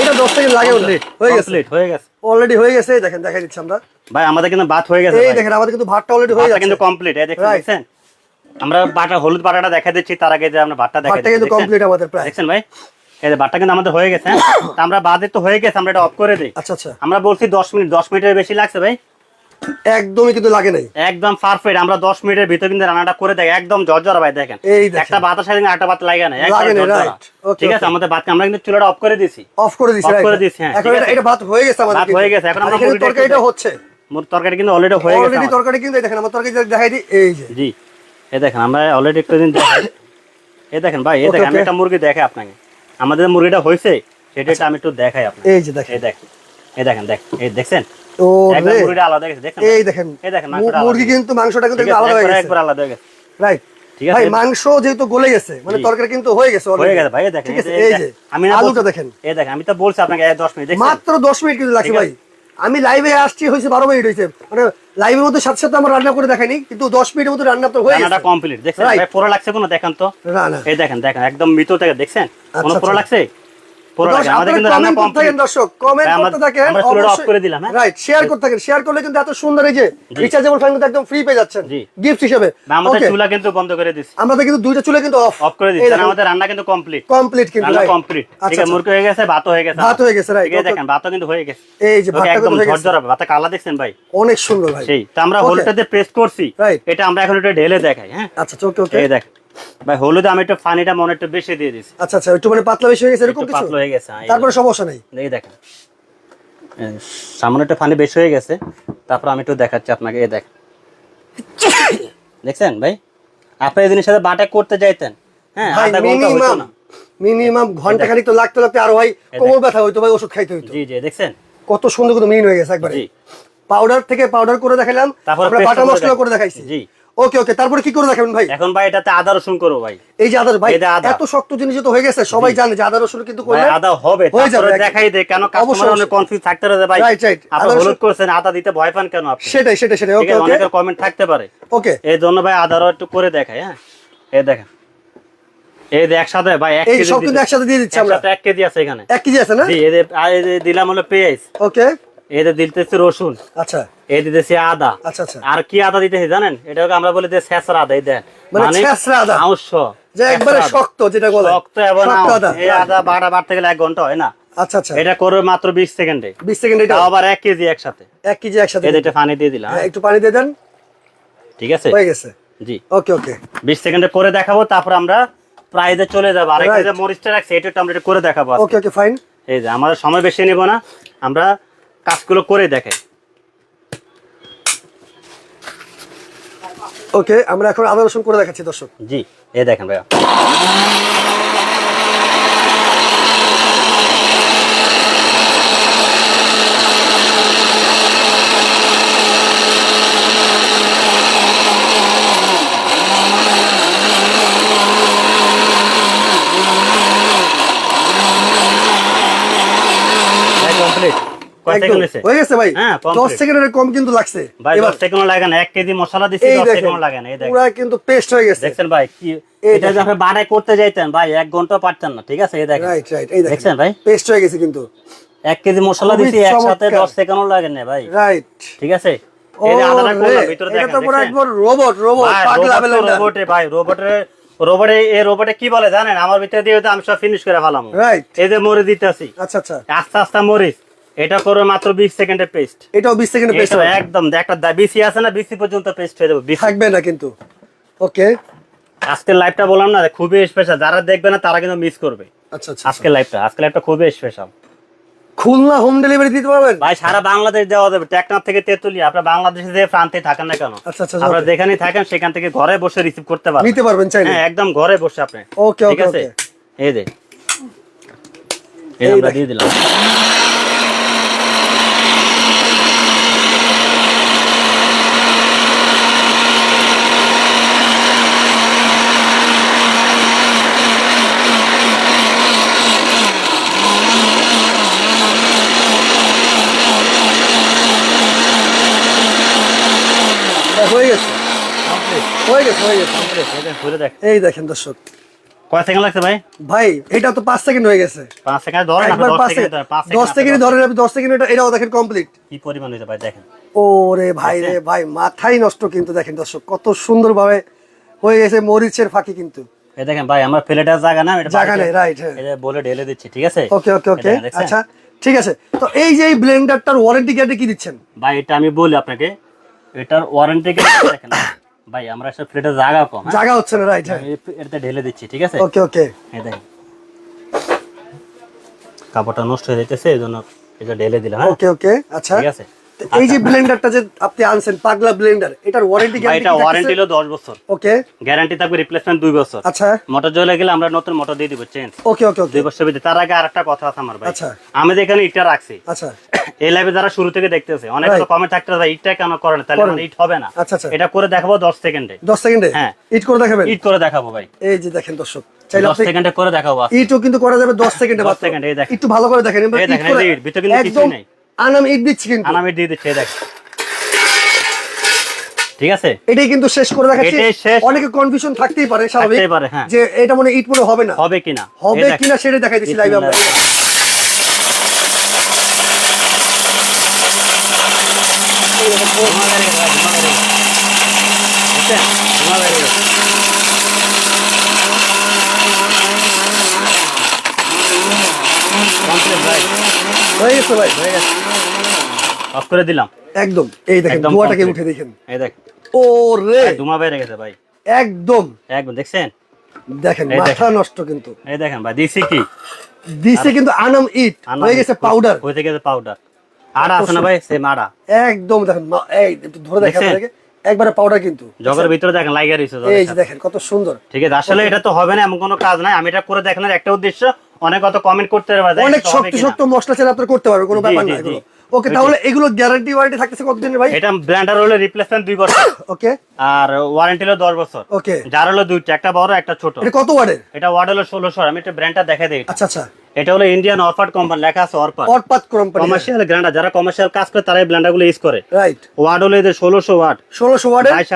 এটা দশ সেকেন্ড লাগেও না হয়ে গেছে। হয়ে গেছে। অলরেডি হয়ে গেছে দেখেন দেখাই দিচ্ছি আমরা। ভাই আমাদের কিন্তু ভাত হয়ে গেছে এই দেখেন আমাদের কিন্তু ভাতটা অলরেডি হয়ে কিন্তু কমপ্লিট এই আমরা বাটা হলুদ বাটাটা দেখা দিচ্ছি তার আগে যে আমরা ভাতটা দেখা কিন্তু কমপ্লিট আমাদের প্রায়। দেখছেন ভাই? এই বাটটা কিন্তু আমাদের হয়ে গেছে হ্যাঁ? আমরা বাদে তো হয়ে গেছে আমরা এটা অফ করে দিই। আচ্ছা আচ্ছা। আমরা বলছি দশ মিনিট দশ মিনিটের বেশি লাগছে ভাই। একদমই কিন্তু লাগে নাই। একদম পারফেক্ট আমরা দশ মিনিটের ভিতরে কিন্তু রান্নাটা করে দেখি একদম ঝরঝরা ভাই দেখেন। একটা বাতাস আছে একটা বাত লাগে না লাগে না. Okay, ঠিক আছে আমাদের বাত আমরা কিন্তু চুলাটা অফ করে দিছি অফ করে Off right, করে. দিছি, হ্যাঁ, এখন এটা ভাত হয়ে গেছে আমাদের ভাত হয়ে গেছে, এখন আমরা তরকারিটা হচ্ছে। মোর তরকারি কিন্তু অলরেডি হয়ে গেছে অলরেডি তরকারি কিন্তু দেখেন আমার তরকারি দেখাই দিই এই যে। জি। এই দেখেন আমরা অলরেডি একটু দিন দেখাই। এই দেখেন ভাই এই দেখেন আমি একটা মুরগি দেখে আপনাকে। আমাদের মুরগিটা হয়েছে সেটা একটু আমি একটু দেখাই আপনাকে। এই যে দেখেন। এই দেখেন এই দেখেন দেখ এই দেখছেন? ও একদম রে। মুরগিটা আলাদা গেছে দেখেন এই দেখেন এই দেখেন মুরগি কিন্তু মাংসটা কিন্তু ঠিক একটু আছে, আলাদা হয়ে গেছে। একবার আলাদা হয়ে গেছে। রাইট। ভাই মাংস যেহেতু গলে গেছে মানে তরকারি কিন্তু হয়ে গেছে হয়ে গেছে ভাই দেখেন এই এই যে- যে আমি আলুটা দেখেন। এই দেখেন আমি তো বলছি আপনাকে 10 মিনিট মাত্র কিন্তু লাগছে ভাই। আমি লাইভে আসছি হয়েছে বারো মিনিট হয়েছে। মানে লাইভের মধ্যে সাথে সাথে আমার রান্না করে দেখাইনি কিন্তু দশ মিনিটের মধ্যে রান্না তো হয়ে রান্নাটা গেছে। কমপ্লিট দেখছেন? ভাই পুরো লাগছে কোনো? দেখেন তো। এই দেখেন দেখেন একদম মৃত থেকে দেখছেন? কোনো আচ্ছা, আচ্ছা। পুরো লাগছে? আমাদের কিন্তু রান্না কমেন্ট থাকেন দর্শক। কমেন্ট আমরা- করতে থাকেন আমরা চুলাটা করে দিলাম, হ্যাঁ? রাইট শেয়ার করতে থাকেন। শেয়ার করলে কিন্তু এত সুন্দর এই যে রিচার্জেবল ফ্যান কিন্তু একদম ফ্রি পেয়ে যাচ্ছেন। গিফট হিসেবে। আমাদের চুলা কিন্তু বন্ধ করে দিছি। আমাদের কিন্তু দুইটা চুলে কিন্তু অফ অফ করে দিচ্ছি। আমাদের রান্না কিন্তু কমপ্লিট কমপ্লিট কিন্তু রান্না কমপ্লিট ঠিক আচ্ছা আছে মুরগি হয়ে গেছে ভাত হয়ে গেছে। ভাত হয়ে গেছে, right, ঠিক আছে okay. দেখেন ভাত কিন্তু হয়ে গেছে। এই যে ভাতটা কিন্তু হয়ে গেছে। ঝরঝরা কালা দেখছেন ভাই? অনেক সুন্দর ভাই। সেই তো আমরা Okay. প্রেস করছি। এটা আমরা এখন একটু ঢেলে দেখাই হ্যাঁ? আচ্ছা ওকে ওকে। এই দেখ ভাই হলুদে আমি একটু পানিটা মনে একটু বেশি দিয়ে দিছি। আচ্ছা আচ্ছা একটু মানে পাতলা বেশি হয়ে গেছে এরকম কিছু? পাতলা হয়ে গেছে তারপরে সমস্যা নেই। এই দেখেন। এই সামান্য একটু পানি বেশি হয়ে গেছে তারপর আমি একটু দেখাচ্ছি আপনাকে এই দেখ দেখছেন ভাই? আপনি এই জিনিসের সাথে বাটা করতে যাইতেন। হ্যাঁ আধা ঘণ্টা মিনিমাম না। মিনিমাম ঘণ্টা খানিক তো লাগতে লাগতে আরও ভাই কোমর ব্যথা হইতো ভাই ওষুধ খাইতে হইতো। জি জি দেখছেন? কত সুন্দর কিন্তু মিন হয়ে গেছে একবারে। জি। পাউডার থেকে পাউডার করে দেখালাম তারপরে বাটা মশলা করে দেখাইছি। জি। ওকে ওকে তারপরে কি করে দেখাবেন ভাই? এখন ভাই এটাতে আদা রসুন করব ভাই। এই যে আদা ভাই। এত শক্ত জিনিস তো হয়ে গেছে সবাই জানে যে আদা রসুন কিন্তু করলে আদা হবে হয়ে যাবে দেখাই দে কেন কাস্টমার অনেক কনফিউজ থাকতে পারে ভাই Right, right. আপনি হলুদ করছেন আদা দিতে ভয় পান কেন আপনি? সেটাই সেটাই সেটাই ওকে ওকে অনেকের কমেন্ট থাকতে পারে। ওকে এই জন্য ভাই আদারও একটু করে দেখাই হ্যাঁ? এই দেখেন। এই যে একসাথে ভাই এক কেজি সব কিন্তু একসাথে দিয়ে দিচ্ছি আমরা। একসাথে কেজি আছে এখানে। এক কেজি আছে না? জি এই যে দিলাম হলো পেঁয়াজ। ওকে দিতেছি রসুন। আচ্ছা। দিতেছি আদা। আচ্ছা আচ্ছা। আর কি আদা দিতেছি জানেন? এটাকে আমরা বলি যে আদা এই দেন। মানে ছেঁচড়া আদা। আউশ যে একবারে শক্ত যেটা বলে। শক্ত এবং এই আদা বাটা বাড়তে গেলে এক ঘণ্টা হয় না? আচ্ছা আচ্ছা। এটা করবে মাত্র বিশ সেকেন্ডে বিশ সেকেন্ড এটা। আবার কেজি একসাথে। এক কেজি একসাথে। দুইটা পানি দিয়ে দিলাম। হ্যাঁ, একটু পানি দিয়ে দেন। ঠিক আছে? হয়ে গেছে। জি। ওকে ওকে। বিশ সেকেন্ডে করে দেখাবো তারপর আমরা প্রাইজে চলে যাব। আর. যে মরিচটা রাখছি এটা আমরা করে দেখাবো। ওকে ওকে ফাইন এই যে আমাদের সময় বেশি নেব না। আমরা কাজগুলো করে দেখে ওকে আমরা এখন আদা রসুন করে দেখাচ্ছি দর্শক। জি এ দেখেন ভাইয়া কমপ্লিট কয় একদম। সেকেন্ড হয়েছে। হয়ে গেছে ভাই। হ্যাঁ, complete। দশ সেকেন্ডের কম কিন্তু লাগছে। ভাই এবার দশ সেকেন্ড লাগে না। এক কেজি মশলা দিচ্ছি এই সেকেন্ড লাগে না এই দেখেন। পুরা কিন্তু পেস্ট হয়ে গেছে। দেখছেন ভাই কি এটা যদি আপনি করতে যাইতেন ভাই এক ঘণ্টা পারতেন না ঠিক আছে? এই দেখেন। রাইট রাইট এই দেখেন। ভাই? পেস্ট হয়ে গেছে কিন্তু। এক কেজি মশলা দিছি একসাথে চমৎকার। দশ সেকেন্ডও লাগে না ভাই। রাইট ঠিক আছে? এই যে করলাম ভিতরে দেখেন তো পুরো একবার রোবট রোবট পাগলা বেলেন্ডার। রোবটে ভাই রোবটের রোবটে এই রোবটে কি বলে জানেন? আমার ভিতরে দিয়ে আমি সব ফিনিশ করে ফেলাম। রাইট এই যে মরে দিতেছি। আচ্ছা আচ্ছা। আস্তে আস্তে মরিস এটা করবে মাত্র বিশ সেকেন্ডের পেস্ট এটাও 20 সেকেন্ডে পেস্ট হবে। একদম একটা দা- বিসি আছে না বিসি পর্যন্ত পেস্ট হয়ে যাবে থাকবে না কিন্তু। ওকে। আজকের লাইভটা বললাম না খুবই স্পেশাল যারা দেখবে না তারা কিন্তু মিস করবে। আচ্ছা আচ্ছা আজকের লাইভটা আজকের লাইভটা খুবই স্পেশাল খুলনা হোম ডেলিভারি দিতে পারবেন? ভাই সারা বাংলাদেশ দেওয়া যাবে। টেকনাফ থেকে তেতুলিয়া আপনার বাংলাদেশে যে প্রান্তে থাকেন না কেন? আচ্ছা আচ্ছা আপনারা যেখানেই থাকেন সেখান থেকে ঘরে বসে রিসিভ করতে পারবেন। নিতে পারবেন চাইলে। হ্যাঁ একদম ঘরে বসে আপনি। ওকে ওকে ঠিক আছে এই এই এই আমরা দিয়ে দিলাম। হ্যাঁ, হয়ে গেছে হয়ে গেছে হয়ে গেছে। এই যে ঘুরে দেখ। এই দেখেন দর্শক। কয় সেকেন্ড লাগছে ভাই? ভাই এটা তো পাঁচ সেকেন্ড হয়ে গেছে। পাঁচ সেকেন্ড ধরেন দশ সেকেন্ড সেকেন্ড পাঁচ দশ সেকেন্ড সেকেন্ড ধরেন আপনি দশ সেকেন্ড এটাও দেখেন কমপ্লিট কি পরিমাণ হয়েছে ভাই দেখেন। ওরে ভাই রে ভাই মাথাই নষ্ট কিন্তু দেখেন দর্শক কত সুন্দর ভাবে হয়ে গেছে মরিচের ফাঁকি কিন্তু। এই দেখেন ভাই আমার প্লেটের জায়গা না এটা জায়গা নেই, right, হ্যাঁ। এটা বলে ঢেলে দিচ্ছি ঠিক আছে? ওকে ওকে ওকে? আচ্ছা ঠিক আছে। তো এই যে এই ব্লেন্ডারটার ওয়ারেন্টি গ্যারান্টি কি দিচ্ছেন? ভাই এটা আমি বলি আপনাকে এটার ওয়ারেন্টি *coughs* দেখেন ভাই আমরা সব প্লেটের জায়গা কম হ্যাঁ? জায়গা হচ্ছে না রাইট এটা এটাতে ঢেলে দিচ্ছি ঠিক আছে? ওকে ওকে এই দেখেন। কাপড়টা নষ্ট হয়ে যাইতেছে এই জন্য এটা ঢেলে দিলাম হ্যাঁ? ওকে ওকে আচ্ছা। ঠিক আছে? এই যে ব্লেন্ডারটা যে আপনি আনছেন পাগলা ব্লেন্ডার এটার ওয়ারেন্টি ভাই এটা ওয়ারেন্টি হলো দশ বছর। ওকে গ্যারান্টি থাকবে রিপ্লেসমেন্ট দুই বছর। আচ্ছা। মোটর জ্বলে গেলে আমরা নতুন মোটর দিয়ে দিব চেঞ্জ ওকে ওকে ওকে দুই বছর ভিতরে। তার আগে আরেকটা কথা আছে আমার ভাই। আচ্ছা। আমি যে এখানে ইটটা রাখছি আচ্ছা। এই লাইভে যারা শুরু থেকে দেখতেছে অনেক Right. কমে থাকতে ভাই ইটটা কেন করে না? তাহলে। আমার ইট হবে না। আচ্ছা, আচ্ছা। এটা করে দেখাবো দশ সেকেন্ডে দশ সেকেন্ডে হ্যাঁ। ইট করে দেখাবেন? ইট করে দেখাবো ভাই। এই যে দেখেন দর্শক সেকেন্ডে করে দেখাবো ইটও কিন্তু করা যাবে সেকেন্ডে 10 সেকেন্ডে। একটু ভালো করে দেখেন ইট ইট, একদম। আনাম ইট দিচ্ছি কিন্তু। আর আমি দিয়ে দিচ্ছি দেখ। ঠিক আছে? এটাই কিন্তু শেষ করে দেখাচ্ছি। অনেকে কনফিউশন থাকতেই পারে স্বাভাবিক পারে, হ্যাঁ। যে এটা মনে ইট মনে হবে না। হবে কিনা? হবে কিনা সেটা দেখাই দিচ্ছি লাইভে আমরা। ধোঁয়া বেরিয়ে গেছে, ভাই, ধোঁয়া বেরিয়ে গেছে। বুঝছেন? ধোঁয়া বেরিয়ে গেছে। Complete ভাই, হয়ে গেছে ভাই হয়ে গেছে। Off করে দিলাম। একদম এই দেখেন একদম উঠে দেখেন। এই দেখ। ও রে ধোঁয়া বেড়ে গেছে ভাই। একদম। একদম দেখছেন? দেখেন মাথা নষ্ট কিন্তু। এই দেখেন ভাই দিছি কি? দিছে কিন্তু আনাম ইট হয়ে গেছে পাউডার হয়ে গেছে পাউডার আড়া আছে না ভাই? সেম আড়া। একদম দেখেন এই একটু ধরে দেখেন একবারে পাউডার কিন্তু। জগের ভিতরে দেখেন লাইগা রয়েছে এই দেখেন কত সুন্দর। ঠিক আছে আসলে এটা তো হবে না এমন কোনো কাজ নাই। আমি এটা করে দেখানোর একটা উদ্দেশ্য অনেক কত কমেন্ট করতে পারবে অনেক শক্ত শক্ত মশলা ছাড়া তো করতে পারবেন কোনো ব্যাপার না এগুলো। ওকে। তাহলে এগুলো গ্যারান্টি ওয়ারেন্টি থাকতেছে কতদিনের ভাই? এটা ব্র্যান্ডার হলে রিপ্লেসমেন্ট দুই বছর। *coughs* ওকে আর ওয়ারেন্টি হলো দশ বছর। ওকে যার হলো দুইটা একটা বড় একটা ছোট। এটা কত ওয়ার্ডের? এটা ওয়ার্ড হলো ষোলোশো আমি একটা ব্র্যান্ডটা দেখা দিই। আচ্ছা আচ্ছা। এটা হলো ইন্ডিয়ান অরপাট কোম্পানি লেখা আছে অরপাট অটপাত কোম্পানি কমার্শিয়াল গ্রাইন্ডার যারা কমার্শিয়াল কাজ করে ইউজ করে। রাইট ওয়ার্ড হলো এদের ষোলোশো ওয়াট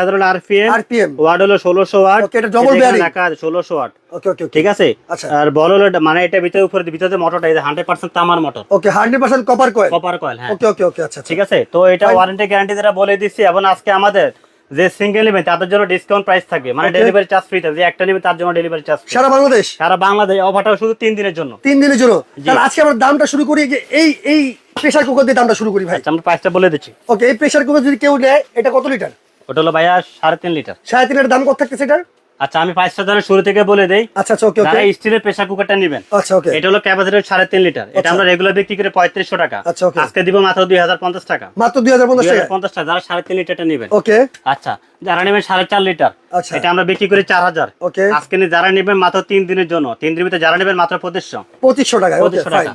হলো আরপিএম RPM ওয়ার্ড হলো ওয়াট এটা bearing। লেখা আছে ষোলোশো ওয়াট ওকে ওকে ঠিক আছে? আচ্ছা। আর বল হলো মানে এটা ভিতরে উপরে ভিতরে মোটরটা হান্ড্রেড পার্সেন্ট তামার motor okay hundred percent copper coil copper coil হ্যাঁ। ওকে ওকে ওকে আচ্ছা ঠিক আছে? তো এটা ওয়ারেন্টি গ্যারান্টি যেটা বলে দিচ্ছি এবং আজকে আমাদের যে সিঙ্গেল নেবেন তাদের জন্য ডিসকাউন্ট প্রাইস থাকবে মানে ডেলিভারি চার্জ ফ্রি থাকবে যে একটা নেবে তার জন্য ডেলিভারি চার্জ সারা বাংলাদেশ? সারা বাংলাদেশ। অফারটা শুধু তিন দিনের জন্য। তিন দিনের জন্য? তাহলে আজকে আমরা দামটা শুরু করি যে এই এই প্রেসার কুকার দিয়ে দামটা শুরু করি ভাই। আচ্ছা আমরা প্রাইসটা বলে দিচ্ছি। ওকে এই প্রেসার কুকার যদি কেউ নেয় এটা কত লিটার ওটা হলো ভাইয়া সাড়ে তিন লিটার সাড়ে তিন লিটার দাম কত থাকতেছে এটার? আচ্ছা আমি প্রাইসটা ধরে শুরু থেকে বলে দেই। আচ্ছা আচ্ছা ওকে ওকে যারা স্টিলের প্রেসার কুকারটা নেবেন আচ্ছা ওকে এটা হলো ক্যাপাসিটি সাড়ে তিন লিটার এটা আচ্ছা। আমরা রেগুলার বিক্রি করে পঁয়ত্রিশশো টাকা। আচ্ছা, okay. আজকে দিব মাত্র দুই হাজার পঞ্চাশ টাকা। মাত্র দুই হাজার পঞ্চাশ দুই টাকা হাজার পঞ্চাশ টাকা যারা সাড়ে তিন লিটারটা নেবেন। ওকে আচ্ছা যারা নেবেন সাড়ে চার লিটার আচ্ছা। এটা আমরা বিক্রি করি চার হাজার। ওকে আজকে যারা নেবেন মাত্র তিন দিনের জন্য। তিন দিনের ভিতরে যারা নেবেন মাত্র পঁচিশশো। পঁচিশশো টাকা ওকে পঁচিশশো টাকা।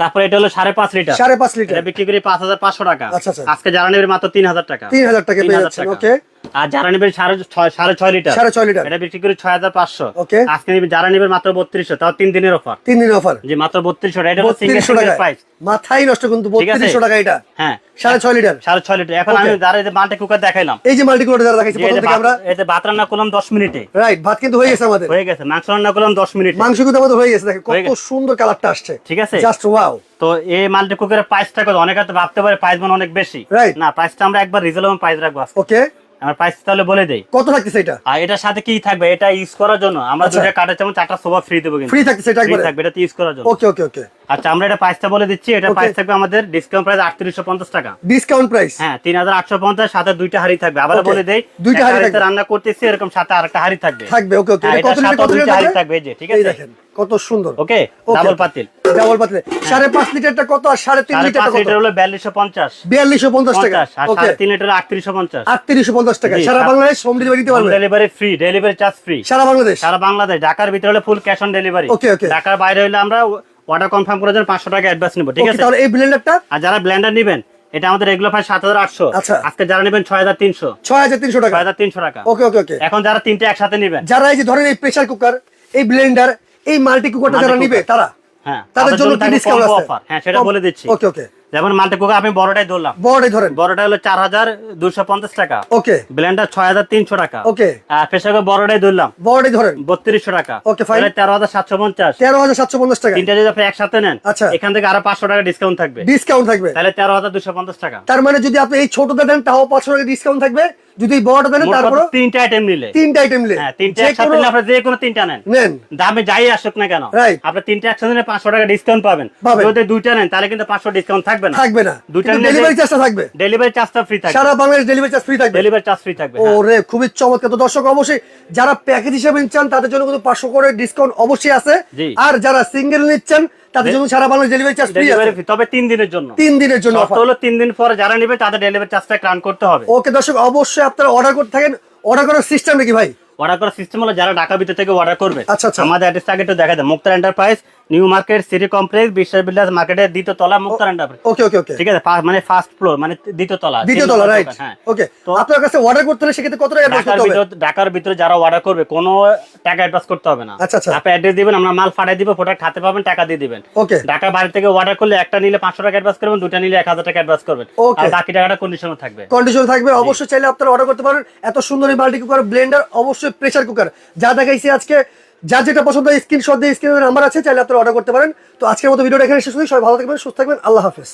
তারপরে এটা হলো সাড়ে পাঁচ লিটার সাড়ে পাঁচ লিটার বিক্রি করি পাঁচ হাজার পাঁচশো টাকা। আচ্ছা, আচ্ছা। আজকে যারা নেবেন মাত্র তিন হাজার টাকা। তিন হাজার টাকা তিন হাজার টাকা। ওকে আর যারা নেবেন সাড়ে ছয় সাড়ে ছয় লিটার সাড়ে ছয় লিটার এটা বিক্রি করি ছয় হাজার পাঁচশো। Okay. আজকে নেবেন যারা নেবেন মাত্র বত্রিশশো তাও তিন দিনের অফার তিন দিনের অফার যে মাত্র বত্রিশশো এটা বত্রিশশো টাকা নষ্ট কিন্তু বত্রিশশো টাকা এটা। হ্যাঁ। সাড়ে ছয় লিটার সাড়ে ছয় লিটার এখন আমি যারা এই যে মাল্টি কুকার দেখাইলাম। এই যে মাল্টিকুলার যারা দেখাইছি প্রথম থেকে আমরা এতে ভাত রান্না করলাম দশ মিনিটে। রাইট ভাত কিন্তু হয়ে গেছে আমাদের। হয়ে গেছে। মাংস রান্না করলাম দশ মিনিটে। মাংস কিন্তু আমাদের হয়ে গেছে। হয়ে কত সুন্দর কালারটা আসছে। ঠিক আছে? জাস্ট ওয়াও তো এই মাল্টি কুকারের প্রাইসটা কত? অনেকে ভাবতে পারে প্রাইস মানে অনেক বেশি. না প্রাইসটা আমরা একবার রিজনেবল প্রাইস রাখব ওকে আমার প্রাইস তাহলে বলে দেই। কত থাকতেছে এটা? আর এটার সাথে কি থাকবে? এটা ইউজ করার জন্য। আমরা দুটো দুটা কাঠের চামচ চারটা সোফা ফ্রি দেবো কিন্তু। ফ্রি থাকতেছে এটা একবারে? থাকবে এটা ইউজ করার জন্য। ওকে ওকে ওকে আচ্ছা আমরা এটা প্রাইসটা বলে দিচ্ছি। এটা. প্রাইস থাকবে আমাদের ডিসকাউন্ট প্রাইস আটত্রিশশো পঞ্চাশ টাকা। ডিসকাউন্ট প্রাইস হ্যাঁ তিন হাজার আটশো পঞ্চাশ সাথে দুইটা হাড়ি থাকবে। আবার বলে দেই দুইটা হাঁড়ি থাকবে। রান্না করতেছি এরকম সাথে আরেকটা হাড়ি থাকবে। থাকবে ওকে ওকে এটা কত লিটার কত দুইটা লিটার হাঁড়ি থাকবে এই যে ঠিক আছে? দেখেন কত সুন্দর। ওকে ডাবল পাতিল। ডাবল লিটারটা কত আর লিটারটা লিটার হলো টাকা। আর লিটার সারা সারা- বাংলাদেশ হোম ডেলিভারি দিতে পারবে? Delivery free delivery charge free সারা বাংলাদেশ? সারা বাংলাদেশ ঢাকার ভিতরে হলে ফুল ক্যাশ অন ডেলিভারি. ঢাকার বাইরে হলে আমরা অর্ডার কনফার্ম করার জন্য পাঁচশো টাকা অ্যাডভান্স নিবো ঠিক আছে? তাহলে এই ব্লেন্ডারটা আর যারা ব্লেন্ডার নেবেন এটা আমাদের রেগুলার সাত হাজার আটশো। আচ্ছা। আজকে যারা নেবেন ছয় হাজার তিনশো। ছয় হাজার তিনশো টাকা। ছয় হাজার তিনশো টাকা। ওকে ওকে ওকে এখন যারা তিনটে একসাথে নেবেন। যারা এই যে ধরেন এই প্রেসার কুকার এই ব্লেন্ডার এই মাল্টি কুকারটা যারা নিবে তারা? হ্যাঁ তাদের জন্য কি ডিসকাউন্ট আছে? হ্যাঁ সেটা বলে দিচ্ছি। ওকে ওকে যেমন মাল্টি কুকার আমি বড়টাই ধরলাম। বড়টাই ধরেন। বড়টা হলো চার হাজার দুশো পঞ্চাশ টাকা। ওকে। ব্লেন্ডার ছয় হাজার তিনশো টাকা। ওকে। আর কুকার বড়টাই ধরলাম। বড়টাই ধরেন। বত্রিশশো টাকা। fine. তাহলে তেরো হাজার সাতশো পঞ্চাশ। তেরো হাজার সাতশো পঞ্চাশ টাকা। তিনটা যদি আপনি একসাথে নেন আচ্ছা। এখান থেকে আরও পাঁচশো টাকা ডিসকাউন্ট থাকবে। ডিসকাউন্ট থাকবে। তাহলে তেরো হাজার দুশো পঞ্চাশ টাকা। তার মানে যদি আপনি এই ছোটটা দেন তাও পাঁচশো টাকা ডিসকাউন্ট থাকবে। যদি বড়টা দেন তারপর তিনটা আইটেম নিলে। তিনটা আইটেম নিলে। হ্যাঁ তিনটা একসাথে নিলে আপনি যে কোনো তিনটা নেন। নেন। দামে যাই আসুক না কেন। Right. আপনি তিনটা একসাথে নিলে পাঁচশো টাকা ডিসকাউন্ট পাবেন। পাবেন। যদি দুইটা নেন তাহলে কিন্তু পাঁচশো ডিসকাউন্ট থাকবে। না। থাকবে না। নিলে ডেলিভারি চার্জটা থাকবে। ডেলিভারি চার্জটা ফ্রি থাকবে। সারা বাংলাদেশ ডেলিভারি চার্জ ফ্রি থাকবে। ডেলিভারি চার্জ ফ্রি থাকবে হ্যাঁ। খুবই চমৎকার। তো দর্শক অবশ্যই যারা প্যাকেজ হিসেবে নিচ্ছেন তাদের জন্য কিন্তু পাঁচশো করে ডিসকাউন্ট অবশ্যই আছে। আর যারা সিঙ্গেল নিচ্ছেন তাদের জন্য সারা বাংলাদেশ ডেলিভারি চার্জ ফ্রি আছে। তবে তিন দিনের জন্য। তিন দিনের জন্য শর্ত হলো তিন দিন পরে যারা নেবে তাদের ডেলিভারি চার্জটা রান করতে হবে। ওকে দর্শক অবশ্যই আপনারা অর্ডার করতে থাকেন। অর্ডার করার সিস্টেম নাকি ভাই? অর্ডার করার সিস্টেম হলো যারা ঢাকা ভিতর থেকে অর্ডার করবে। আচ্ছা, আচ্ছা। আমাদের অ্যাড্রেস আগে একটু দেখা যায় Muktar enterprise new market city complex Biswas builders মার্কেটের দ্বিতীয় তলা মুক্তার এন্টারপ্রাইজ ওকে ওকে ওকে ঠিক আছে মানে ফার্স্ট ফ্লোর মানে দ্বিতীয় তলা দ্বিতীয় তলা রাইট হ্যাঁ। ওকে তো আপনার কাছে অর্ডার করতে হলে সেক্ষেত্রে কত টাকা অ্যাডভান্স করতে হবে? ঢাকার ভিতরে যারা অর্ডার করবে কোনো টাকা অ্যাডভান্স করতে হবে না। আচ্ছা, আচ্ছা। আপনি অ্যাড্রেস দিবেন আমরা মাল ফাটাই দিব প্রোডাক্ট হাতে পাবেন টাকা দিয়ে দিবেন। ওকে ঢাকা বাইরে থেকে অর্ডার করলে একটা নিলে পাঁচশো টাকা অ্যাডভান্স করবেন দুটা নিলে এক হাজার টাকা অ্যাডভান্স করবেন. আর বাকি টাকাটা কন্ডিশনে থাকবে। কন্ডিশন থাকবে অবশ্যই চাইলে আপনারা অর্ডার করতে পারেন। এত সুন্দর এই মাল্টি কুকার ব্লেন্ডার অবশ্যই প্রেসার কুকার যা দেখাইছি আজকে যার যেটা পছন্দ হয় স্ক্রিনশট দিয়ে স্ক্রিনের নাম্বার আছে, চাইলে আপনারা অর্ডার করতে পারেন। তো আজকের মতো ভিডিওটা এখানে শেষ হয়ে সবাই ভালো থাকবেন, সুস্থ থাকবেন। আল্লাহ হাফেজ।